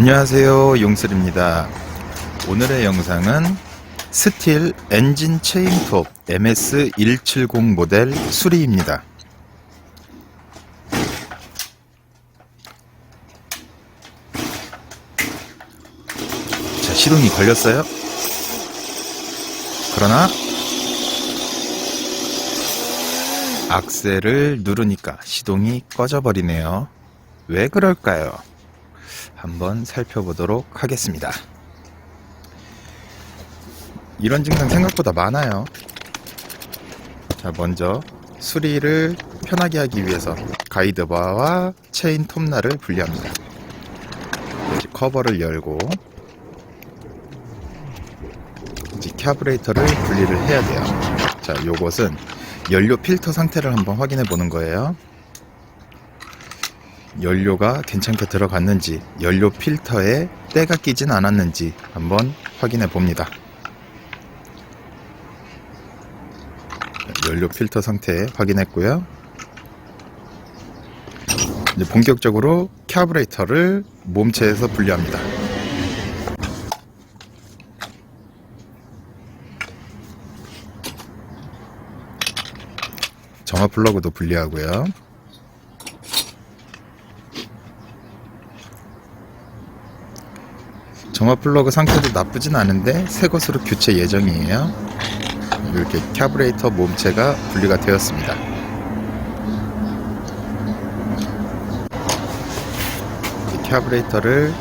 안녕하세요 용슬입니다. 오늘의 영상은 스틸 엔진 체인톱 MS170 모델 수리입니다. 자 시동이 걸렸어요. 그러나 악셀을 누르니까 시동이 꺼져버리네요. 왜 그럴까요 한번 살펴보도록 하겠습니다. 이런 증상 생각보다 많아요. 자, 먼저 수리를 편하게 하기 위해서 가이드바와 체인 톱날을 분리합니다. 커버를 열고 이제 캐브레이터를 분리를 해야 돼요. 자, 요것은 연료 필터 상태를 한번 확인해 보는 거예요. 연료가 괜찮게 들어갔는지 연료 필터에 때가 끼진 않았는지 한번 확인해 봅니다. 연료 필터 상태 확인했고요. 이제 본격적으로 캐브레이터를 몸체에서 분리합니다. 정화 플러그도 분리하고요. 정화 플러그 상태도 나쁘진 않은데 새 것으로 교체 예정이에요. 이렇게 캐브레이터 몸체가 분리가 되었습니다. 이 캐브레이터를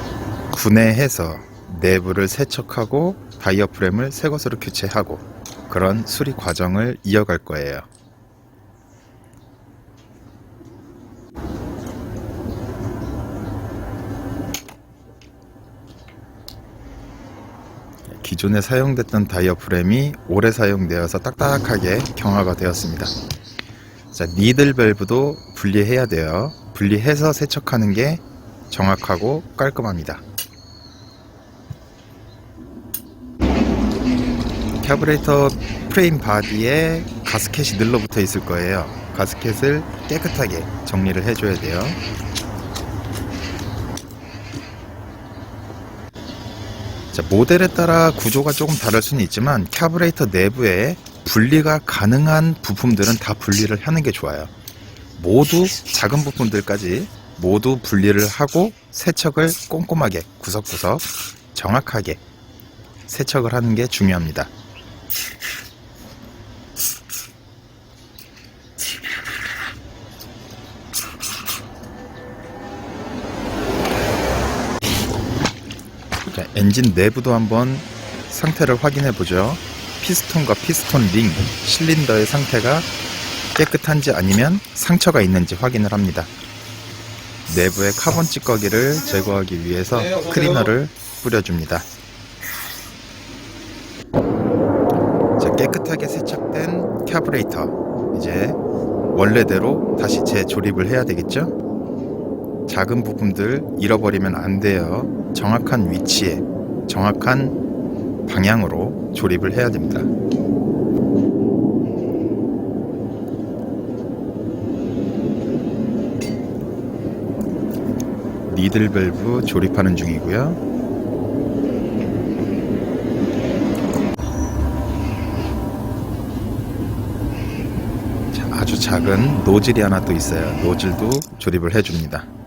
분해해서 내부를 세척하고 다이어프램을 새 것으로 교체하고 그런 수리 과정을 이어갈 거예요. 기존에 사용됐던 다이어프램이 오래 사용되어서 딱딱하게 경화가 되었습니다. 자, 니들 밸브도 분리해야 돼요. 분리해서 세척하는 게 정확하고 깔끔합니다. 캐브레이터 프레임 바디에 가스켓이 늘러붙어 있을 거예요. 가스켓을 깨끗하게 정리를 해줘야 돼요. 자, 모델에 따라 구조가 조금 다를 수는 있지만 캐브레이터 내부에 분리가 가능한 부품들은 다 분리를 하는 게 좋아요. 모두 작은 부품들까지 모두 분리를 하고 세척을 꼼꼼하게 구석구석 정확하게 세척을 하는 게 중요합니다. 엔진 내부도 한번 상태를 확인해 보죠. 피스톤과 피스톤 링, 실린더의 상태가 깨끗한지 아니면 상처가 있는지 확인을 합니다. 내부의 카본 찌꺼기를 제거하기 위해서 클리너를 뿌려줍니다. 자, 깨끗하게 세척된 캐브레이터. 이제 원래대로 다시 재조립을 해야 되겠죠? 작은 부품들 잃어버리면 안 돼요. 정확한 위치에, 정확한 방향으로 조립을 해야 됩니다. 니들 밸브 조립하는 중이고요. 자, 아주 작은 노즐이 하나 또 있어요. 노즐도 조립을 해줍니다.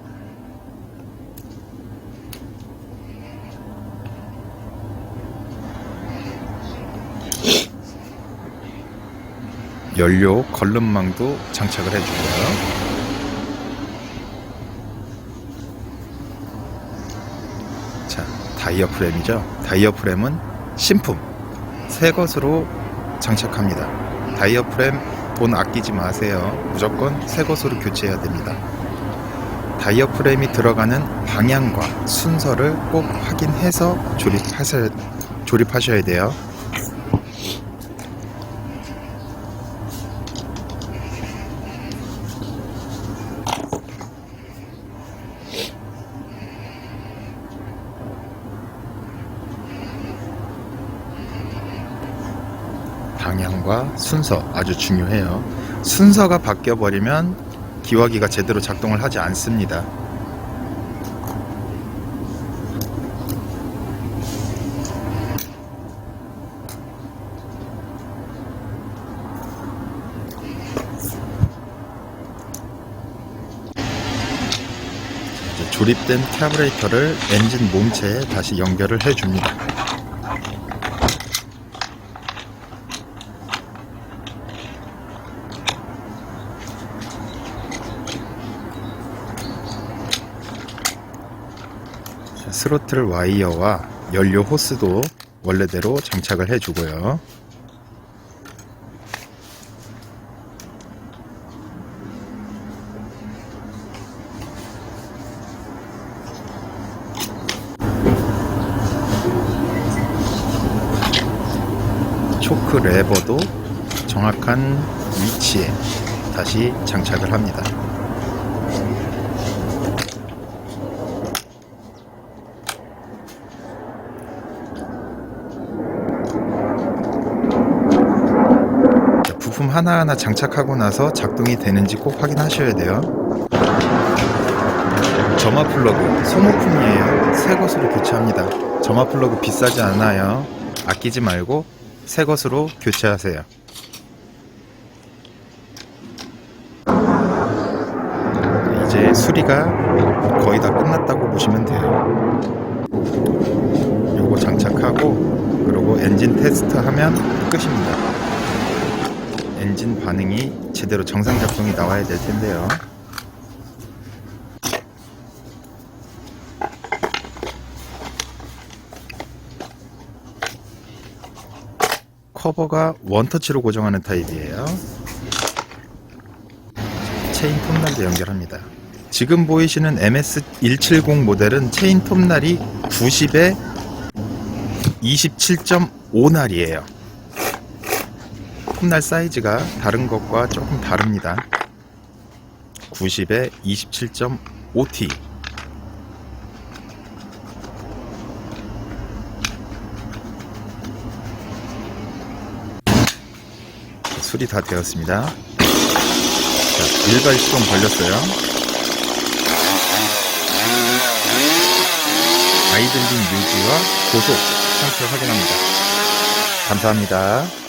연료 걸름망도 장착을 해주고요. 자, 다이어프램이죠. 다이어프램은 신품, 새 것으로 장착합니다. 다이어프램 돈 아끼지 마세요. 무조건 새 것으로 교체해야 됩니다. 다이어프램이 들어가는 방향과 순서를 꼭 확인해서 조립하셔야, 조립하셔야 돼요. 방향과 순서 아주 중요해요. 순서가 바뀌어 버리면 기화기가 제대로 작동을 하지 않습니다. 조립된 캐브레이터를 엔진 몸체에 다시 연결을 해줍니다. 스로틀 와이어와 연료 호스도 원래대로 장착을 해주고요. 초크 레버도 정확한 위치에 다시 장착을 합니다. 하나하나 장착하고 나서 작동이 되는지 꼭 확인하셔야 돼요. 점화 플러그 소모품이에요. 새 것으로 교체합니다. 점화 플러그 비싸지 않아요. 아끼지 말고 새 것으로 교체하세요. 이제 수리가 거의 다 끝났다고 보시면 돼요. 요거 장착하고 그리고 엔진 테스트 하면 끝입니다. 엔진 반응이 제대로 정상 작동이 나와야 될 텐데요. 커버가 원터치로 고정하는 타입이에요. 체인 톱날도 연결합니다. 지금 보이시는 MS170 모델은 체인 톱날이 90에 27.5날이에요. 톱날 사이즈가 다른 것과 조금 다릅니다. 90에 27.5T. 수리 다 되었습니다. 자, 일발 시동 걸렸어요. 아이들링 유지와 고속 상태 확인합니다. 감사합니다.